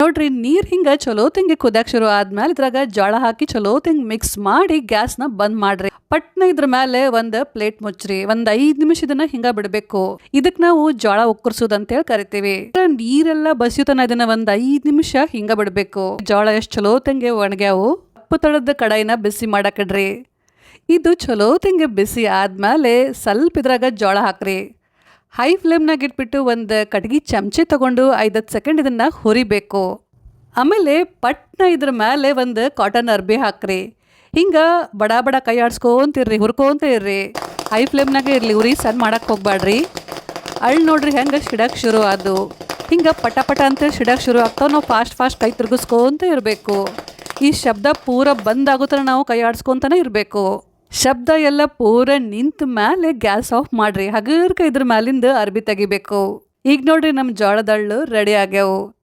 ನೋಡ್ರಿ, ನೀರ್ ಹಿಂಗ ಚಲೋ ತಂಗಿ ಕುದ್ಯಾಕ್ ಶುರು ಆದ್ಮೇಲೆ ಇದ್ರಾಗ ಜೋಳ ಹಾಕಿ ಚಲೋ ತಂಗಿ ಮಿಕ್ಸ್ ಮಾಡಿ ಗ್ಯಾಸ್ನ ಬಂದ್ ಮಾಡ್ರಿ. ಪಟ್ನ ಇದ್ರ ಮೇಲೆ ಒಂದ್ ಪ್ಲೇಟ್ ಮುಚ್ಚ್ರಿ, ಒಂದ್ ಐದ್ ನಿಮಿಷ ಇದನ್ನ ಹಿಂಗ ಬಿಡ್ಬೇಕು. ಇದಕ್ ನಾವು ಜೋಳ ಉಕ್ಕರ್ಸೋದ್ ಅಂತ ಹೇಳಿ ಕರಿತೀವಿ ನೀರೆಲ್ಲ ಬಸಿಯುತನ ಇದನ್ನ ಒಂದ್ ಐದ್ ನಿಮಿಷ ಹಿಂಗ ಬಿಡ್ಬೇಕು. ಜೋಳ ಎಷ್ಟ್ ಚಲೋ ತಂಗಿ ಒಣಗ್ಯಾವು ಅಪ್ಪು ತಳದ ಕಡಾಯಿನ ಬಿಸಿ ಮಾಡಾಕಿಡ್ರಿ. ಇದು ಚಲೋ ತಂಗಿ ಬಿಸಿ ಆದ್ಮೇಲೆ ಸ್ವಲ್ಪ ಇದ್ರಾಗ ಜೋಳ ಹಾಕ್ರಿ. ಹೈ ಫ್ಲೇಮ್ನಾಗ ಇಟ್ಬಿಟ್ಟು ಒಂದು ಕಟ್ಗಿ ಚಮಚೆ ತಗೊಂಡು ಐದತ್ತು ಸೆಕೆಂಡ್ ಇದನ್ನ ಹುರಿಬೇಕು. ಆಮೇಲೆ ಪಟ್ನ ಇದ್ರ ಮೇಲೆ ಒಂದು ಕಾಟನ್ ಅರ್ಬಿ ಹಾಕ್ರಿ. ಹಿಂಗೆ ಬಡ ಬಡ ಕೈ ಆಡ್ಸ್ಕೊಂತಿರ್ರಿ ಹುರ್ಕೊಂತ ಇರ್ರಿ ಹೈ ಫ್ಲೇಮ್ನಾಗೆ ಇರಲಿ, ಉರಿ ಸಣ್ಣ ಮಾಡಕ್ಕೆ ಹೋಗ್ಬೇಡ್ರಿ ಅಳ್ ನೋಡ್ರಿ ಹೆಂಗೆ ಸಿಡಕ್ಕೆ ಶುರು ಅದು ಹಿಂಗೆ ಪಟ ಪಟ ಅಂತ ಸಿಡಕ್ಕೆ ಶುರು ಆಗ್ತಾವ, ನಾವು ಫಾಸ್ಟ್ ಫಾಸ್ಟ್ ಕೈ ತಿರುಗಿಸ್ಕೊಂತ ಇರಬೇಕು ಈ ಶಬ್ದ ಪೂರ ಬಂದಾಗೋ ಥರ ನಾವು ಕೈ ಆಡಿಸ್ಕೊಂತಾನೆ ಇರಬೇಕು. ಶಬ್ದ ಎಲ್ಲ ಪೂರ ನಿಂತ ಮೇಲೆ ಗ್ಯಾಸ್ ಆಫ್ ಮಾಡ್ರಿ. ಹಗರ್ಕ ಇದ್ರ ಮ್ಯಾಲಿಂದ ಅರ್ಬಿ ತೆಗಿಬೇಕು. ಈಗ ನೋಡ್ರಿ ನಮ್ಮ ಜೋಳದಳ್ಳು ರೆಡಿ ಆಗ್ಯಾವು.